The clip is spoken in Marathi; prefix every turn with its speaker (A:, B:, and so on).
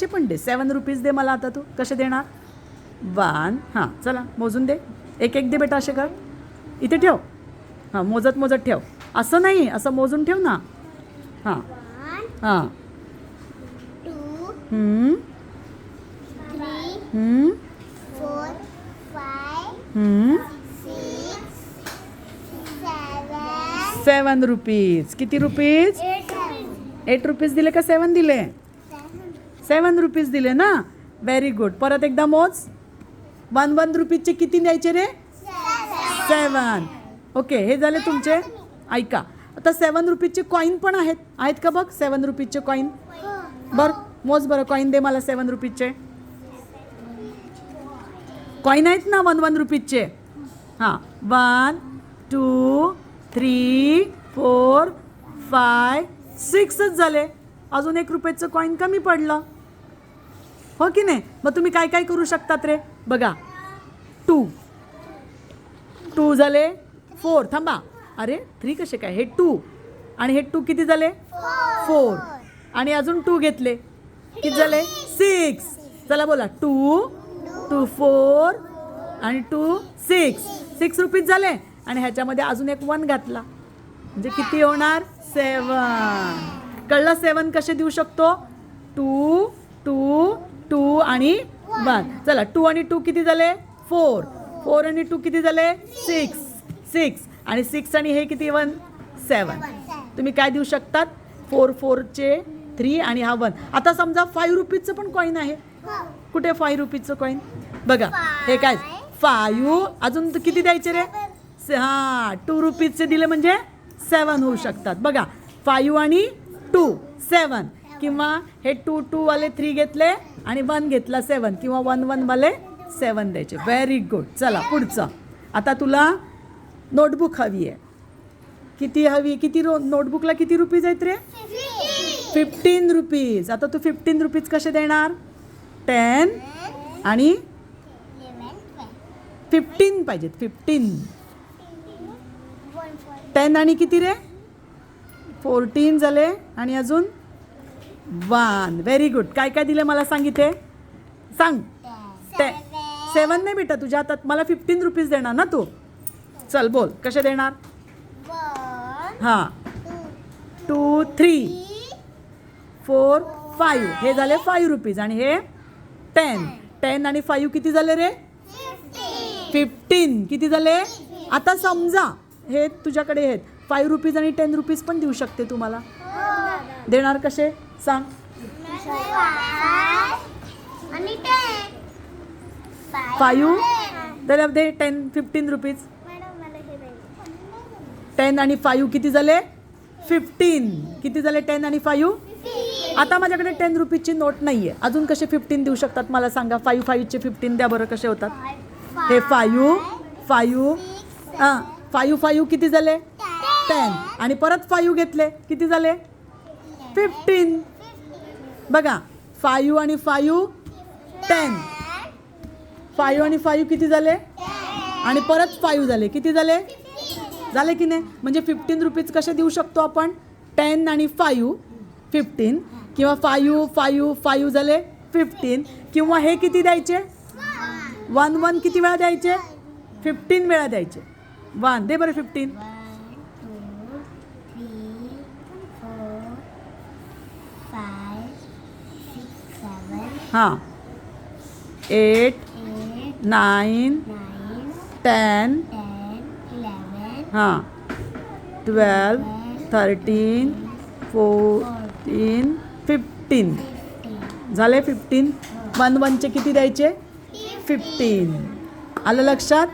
A: कसे पण दे. सेवन रुपीज दे मला आता तू. कसे देणार? वन हां चला मोजून दे. एक एक दे बेटा असे कर. इथे ठेव. हां मोजत मोजत ठेव. असं नाही असं मोजून ठेव ना. हां. हां. सेवन रुपीज किती रुपीज एट रुपीज दिले का सेवन दिले? सेवन रुपीज दिले ना? व्हेरी गुड परत एकदा मोज. वन वन रुपीजचे किती द्यायचे रे? सेवन ओके हे झाले तुमचे. ऐका. आता सेवन रुपीजचे कॉईन पण आहेत. आहेत का बघ? सेवन रुपीजचे कॉईन बर मोज बरं. कॉईन दे मला सेवन रुपीजचे. कॉईन आहेत ना वन वन रुपीजचे? हां. One two three four five सिक्सच झाले. अजून एक रुपयाचं कॉईन कमी पडलं. हो की नाही? मग तुम्ही काय काय करू शकतात रे? बघा. टू. टू झाले फोर. थांबा. अरे थ्री कसे काय? हे टू आणि हे टू किती झाले? फोर आणि अजून टू घेतले. किती झाले? सिक्स चला बोला. टू टू फोर आणि टू सिक्स सिक्स रुपीज झाले. आणि ह्याच्यामध्ये अजून एक वन घातला. म्हणजे किती होणार? सेवन कळलं? सेवन कसे देऊ शकतो? टू टू आणि वन चला टू आणि टू किती झाले? फोर फोर आणि टू किती झाले? सिक्स सिक्स आणि सिक्स आणि हे किती? वन सेवन तुम्ही काय देऊ शकतात? फोर फोरचे थ्री आणि हा वन आता समजा फाईव्ह रुपीजचं पण कॉईन आहे. कुठे फाईव्ह रुपीजचं कॉईन बघा हे काय? फायू अजून किती द्यायचे रे? से- हा टू रुपीजचे दिले म्हणजे सेवन होऊ शकतात. बघा फायू आणि टू सेवन किंवा हे टू टू वाले थ्री घेतले आणि वन घेतला सेवन किंवा वन वन वाले सेवन द्यायचे. व्हेरी गुड चला पुढचं. आता तुला नोटबुक हवी आहे. किती हवी? किती रो नोटबुकला किती रुपीज आहेत रे? फिफ्टीन रुपीज आता तू फिफ्टीन रुपीज कसे देणार? टेन आणि फिफ्टीन पाहिजेत. फिफ्टीन टेन आणि किती रे? फोर्टीन झाले. आणि अजून? वन. व्हेरी गुड काय काय दिले मला सांग इथे सांग. ते सेवन नाही बेटा तुझ्या हातात मला फिफ्टीन रुपीज देणार ना तू? चल बोल. कसे देणार? हां. टू थ्री फोर फाईव्ह हे झाले फाईव्ह रुपीज आणि हे टेन टेन आणि फाईव्ह किती झाले रे? फिफ्टीन किती झाले? आता समजा. हे तुझ्याकडे आहेत. फाईव्ह रुपीज आणि टेन रुपीज पण देऊ शकते तुम्हाला. देणार कसे? सांग.
B: ten.
A: त्याला दे टेन फिफ्टीन रुपीज. टेन आणि फाईव्ह किती झाले? फिफ्टीन किती झाले टेन आणि फाईव्ह आता माझ्याकडे टेन रुपीजची नोट नाही आहे अजून कसे फिफ्टीन देऊ शकतात मला सांगा? फाईव्ह फाईव्हचे फिफ्टीन द्या बरं कसे होतात? हे फाईव्ह
B: six,
A: हां. फाईव्ह फाईव्ह किती झाले. टेन आणि परत फाईव्ह घेतले. किती झाले? फिफ्टीन बघा फायू आणि फायू टेन फायू आणि फायू किती झाले? आणि परत फायू झाले. किती झाले? झाले की नाही? म्हणजे फिफ्टीन रुपीज कसे देऊ शकतो आपण? टेन आणि फायू फिफ्टीन किंवा फायू फायू फायू झाले? फिफ्टीन किंवा हे किती द्यायचे? वन वन किती वेळा द्यायचे? फिफ्टीन वेळा द्यायचे. वन दे बरं फिफ्टीन हां. एट नाईन टेन हां. Twelve thirteen fourteen fifteen. झाले फिफ्टीन वन वनचे किती द्यायचे? फिफ्टीन आलं लक्षात?